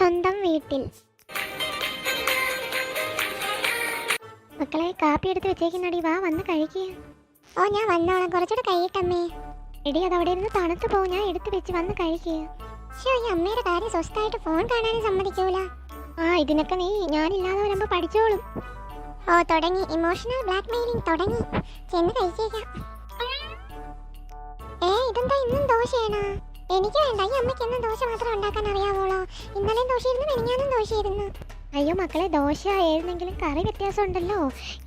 സ്വന്തം വീട്ടിൽ. മക്കളെ കാപ്പി എടുത്ത് വെച്ചേക്കുന്നടി വാ വന്ന് കഴിക്കുക ഓ ഞാൻ വന്നോളാം. കുറച്ചുകൂടെ കഴിയിട്ടമ്മേ. എടി അത് അവിടെ ഇരുന്ന് തണുത്ത് പോ. ഞാൻ എടുത്ത് വെച്ച് വന്ന് കഴിക്കുക ശോ ഈ അമ്മയുടെ കാര്യം സ്വസ്ഥമായിട്ട് ഫോൺ കാണാനും സമ്മതിക്കൂല. ആ ഇതിനൊക്കെ നീ ഞാനില്ലാതെ വരുമ്പോ പഠിച്ചോളും. ഓ തുടങ്ങി. ഇമോഷണൽ ബ്ലാക്ക് മെയിലിംഗ് തുടങ്ങി. ചെന്ന് കഴിച്ചേക്കാം. ഏ ഇതെന്താ ഇന്നും ദോശയാണോ? എനിക്ക് വേണ്ട ഈ അമ്മയ്ക്ക് എന്നും ദോശ മാത്രം ഉണ്ടാക്കാൻ അറിയാവോളോ? ഇന്നലെയും ദോശയിരുന്നു മെനിഞ്ഞാനും ദോശയിരുന്നു അയ്യോ മക്കളെ ദോശ ആയിരുന്നെങ്കിലും കറി വ്യത്യാസം ഉണ്ടല്ലോ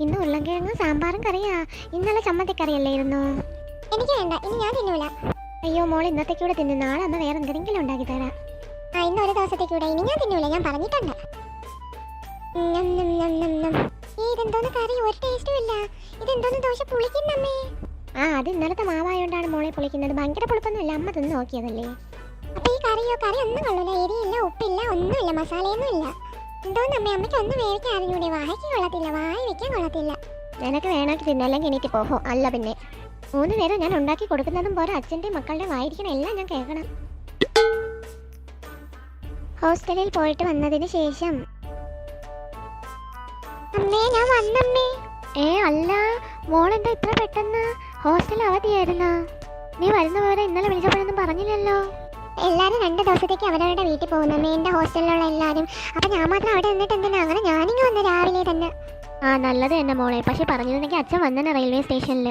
ഇന്ന് ഉരുളൻകിഴങ്ങും സാമ്പാറും കറിയാ. ഇന്നലെ ചമ്മന്തിക്കറിയല്ലായിരുന്നു? എനിക്ക് വേണ്ട ഇനി ഞാൻ തിന്നൂല. അയ്യോ മോൾ ഇന്നത്തേക്കൂടെ തിന്നു. നാളെ അമ്മ വേറെ എന്തെങ്കിലും ഉണ്ടാക്കി തരാം. ആ ഇന്ന് ഒരു ദിവസത്തേക്കൂടെ. ഇനി ഞാൻ തിന്നൂല ഞാൻ പറഞ്ഞിട്ടുണ്ട്. ഇതെന്തോന്ന് കറി? ഒരു ടേസ്റ്റും ഇല്ല. ഇതെന്തോന്ന് ദോശ പുളിക്കുന്നമ്മേ പൊളിക്കുന്നത് ഭയങ്കര പുളിപ്പൊന്നുമില്ല. അമ്മ തിന്ന് നോക്കിയതല്ലേ? അപ്പൊ ഈ കറിയോ കറി ഒന്നും കൊള്ളൂല. എരിയില്ല ഉപ്പില്ല ഒന്നുമില്ല. മസാലയൊന്നും ഇല്ല എന്തോന്ന് അമ്മ? അമ്മയ്ക്ക് ഒന്നും വേവിക്കാൻ അറിഞ്ഞൂടെ? വായിക്ക് കൊള്ളത്തില്ല വായി വെക്കാൻ കൊള്ളത്തില്ല. നിനക്ക് വേണമെങ്കിൽ തിന്നെ അല്ലെങ്കിൽ എണീറ്റ് പോഹോ. അല്ല പിന്നെ മൂന്ന് നേരം ഞാൻ ഉണ്ടാക്കി കൊടുക്കുന്നതും പോലെ അച്ഛന്റെ മക്കളുടെ വായിരിക്കണം എല്ലാം ഞാൻ കേൾക്കണം. ഹോസ്റ്റലിൽ പോയിട്ട് വന്നതിന് ശേഷം. അമ്മേ ഞാൻ വന്നമ്മേ. ഏ അല്ല മോളെന്താ ഇത്ര പെട്ടെന്ന് ഹോസ്റ്റൽ അവധിയായിരുന്ന? നീ വരുന്ന ഇന്നലെ വിളിച്ചപ്പോഴൊന്നും പറഞ്ഞില്ലല്ലോ. എല്ലാരും രണ്ട് ദിവസത്തേക്ക് അവരവരുടെ വീട്ടിൽ പോകുന്നു. എന്റെ ഹോസ്റ്റലിലുള്ള എല്ലാരും. അപ്പൊ ഞാൻ മാത്രം അവിടെ നിന്നിട്ട് എന്തിനാ? അങ്ങനെ ഞാനിങ്ങ് വന്ന് രാവിലെ തന്നെ. ആ നല്ലത് തന്നെ മോളെ. പക്ഷെ പറഞ്ഞിരുന്നെങ്കിൽ അച്ഛൻ വന്നെ റെയിൽവേ സ്റ്റേഷനിൽ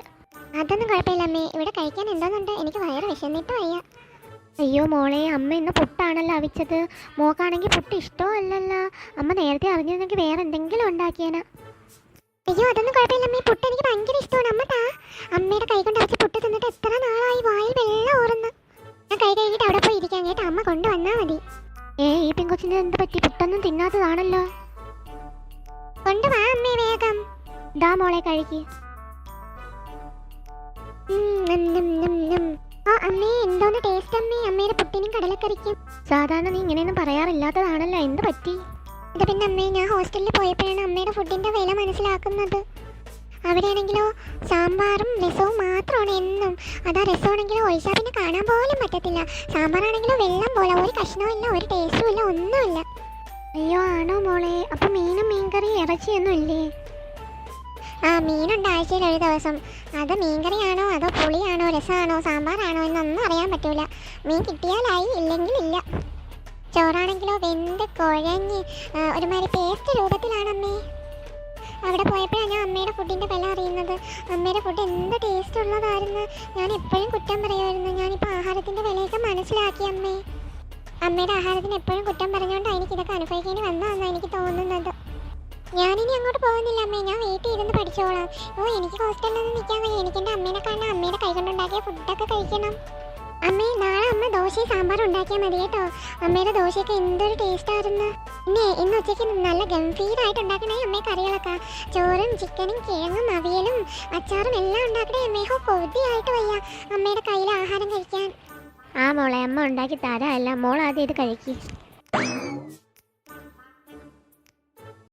അതൊന്നും കുഴപ്പമില്ല അമ്മേ. ഇവിടെ കഴിക്കാൻ എന്തോന്നുണ്ട്? എനിക്ക് വയറ് വിശന്നിട്ട് വയ്യ. അയ്യോ മോളെ അമ്മ ഇന്ന് പുട്ടാണല്ലോ അവിച്ചത്. മോക്കാണെങ്കിൽ പുട്ട് ഇഷ്ടമല്ലല്ലോ അമ്മ നേരത്തെ അറിഞ്ഞിരുന്നെങ്കിൽ വേറെ എന്തെങ്കിലും ഉണ്ടാക്കിയേനാ. അയ്യോ അതൊന്നും കുഴപ്പമില്ല അമ്മേ. പുട്ട് എനിക്ക് ഭയങ്കര ഇഷ്ടമാണ്. അമ്മ താ അമ്മയുടെ ഈ പെങ്കൊച്ചിന് എന്ത് പറ്റി? പുട്ടൊന്നും തിന്നാത്തതാണല്ലോ. കൊണ്ടുവാ അമ്മേ വേഗം. ദാ മോളെ കഴുകി. ആ അമ്മേ എന്തോന്ന് ടേസ്റ്റ് അമ്മേ? അമ്മയുടെ പുട്ടിനും കടലക്കറിക്കും. സാധാരണ നീ ഇങ്ങനെയൊന്നും പറയാറില്ലാത്തതാണല്ലോ. എന്ത് പറ്റി? ഇത് പിന്നെ അമ്മേ ഞാൻ ഹോസ്റ്റലിൽ പോയപ്പോഴാണ് അമ്മയുടെ ഫുഡിന്റെ വില മനസ്സിലാക്കുന്നത്. അവിടെയാണെങ്കിലോ സാമ്പാറും രസവും മാത്രമാണ് എന്നും. അതാ രസമാണെങ്കിലോ ഒഴിച്ചാൽ പിന്നെ കാണാൻ പോലും പറ്റത്തില്ല. സാമ്പാറാണെങ്കിലോ വെള്ളം പോലെ. ഒരു കഷ്ണവും ഇല്ല ഒരു ടേസ്റ്റും ഇല്ല ഒന്നുമില്ല. അയ്യോ ആണോ മോളെ? അപ്പൊ മീനും മീൻകറി ഇറച്ചിയൊന്നും ഇല്ലേ? ആ മീനുണ്ട് ആഴ്ചയിൽ ഒരു ദിവസം. അത് മീൻകറിയാണോ? അതോ പുളിയാണോ? രസമാണോ? സാമ്പാറാണോ? എന്നൊന്നും അറിയാൻ പറ്റൂല. മീൻ കിട്ടിയാലായി ഇല്ലെങ്കിൽ ഇല്ല. ചോറാണെങ്കിലോ വെന്ത് കുഴഞ്ഞ് ഒരുമാതിരി പേസ്റ്റ് രൂപത്തിലാണ് അമ്മേ അവിടെ പോയപ്പോഴാണ് ഞാൻ അമ്മയുടെ ഫുഡിന്റെ വില അറിയുന്നത്. അമ്മയുടെ ഫുഡ് എന്ത് ടേസ്റ്റ് ഉള്ളതായിരുന്നു. ഞാൻ എപ്പോഴും കുറ്റം പറയുമായിരുന്നു. ഞാനിപ്പോൾ ആഹാരത്തിന്റെ വിലയൊക്കെ മനസ്സിലാക്കി അമ്മേ. അമ്മയുടെ ആഹാരത്തിന് എപ്പോഴും കുറ്റം പറഞ്ഞുകൊണ്ടാണ് എനിക്ക് ഇതൊക്കെ അനുഭവിക്കേണ്ടി വന്നതെന്നാണ് എനിക്ക് തോന്നുന്നത്. ഞാനിനി അങ്ങോട്ട് പോകുന്നില്ല അമ്മേ. ഞാൻ വെയിറ്റ് ഇരുന്ന് പഠിച്ചോളാം. ഓ എനിക്ക് ഹോസ്റ്റലിൽ നിന്ന് നിൽക്കാൻ വയ്യ. എനിക്ക് എന്റെ അമ്മേനെ കാണാൻ അമ്മയുടെ കൈ കൊണ്ടുണ്ടാക്കിയ ഫുഡൊക്കെ കഴിക്കണം. അമ്മേ നാളെ അമ്മ ദോശയും സാമ്പാറും ഉണ്ടാക്കിയാൽ മതി കേട്ടോ. അമ്മയുടെ ദോശയൊക്കെ എന്തൊരു ടേസ്റ്റ് ആയിരുന്നു. പിന്നെ ഇന്ന് ഉച്ചയ്ക്ക് നല്ല ഗംഭീരമായിട്ട് ഉണ്ടാക്കണേ അമ്മേ കറികളൊക്കെ. ചോറും ചിക്കനും കിഴങ്ങും അവിയലും അച്ചാറും എല്ലാം ഉണ്ടാക്കണേ അമ്മേ. ഹോ കൊതിയായിട്ട് വയ്യ അമ്മയുടെ കയ്യിൽ ആഹാരം കഴിക്കാൻ. ആ മോളെ അമ്മ ഉണ്ടാക്കി തരാമല്ല മോൾ ആദ്യം ഇത് കഴിക്കി.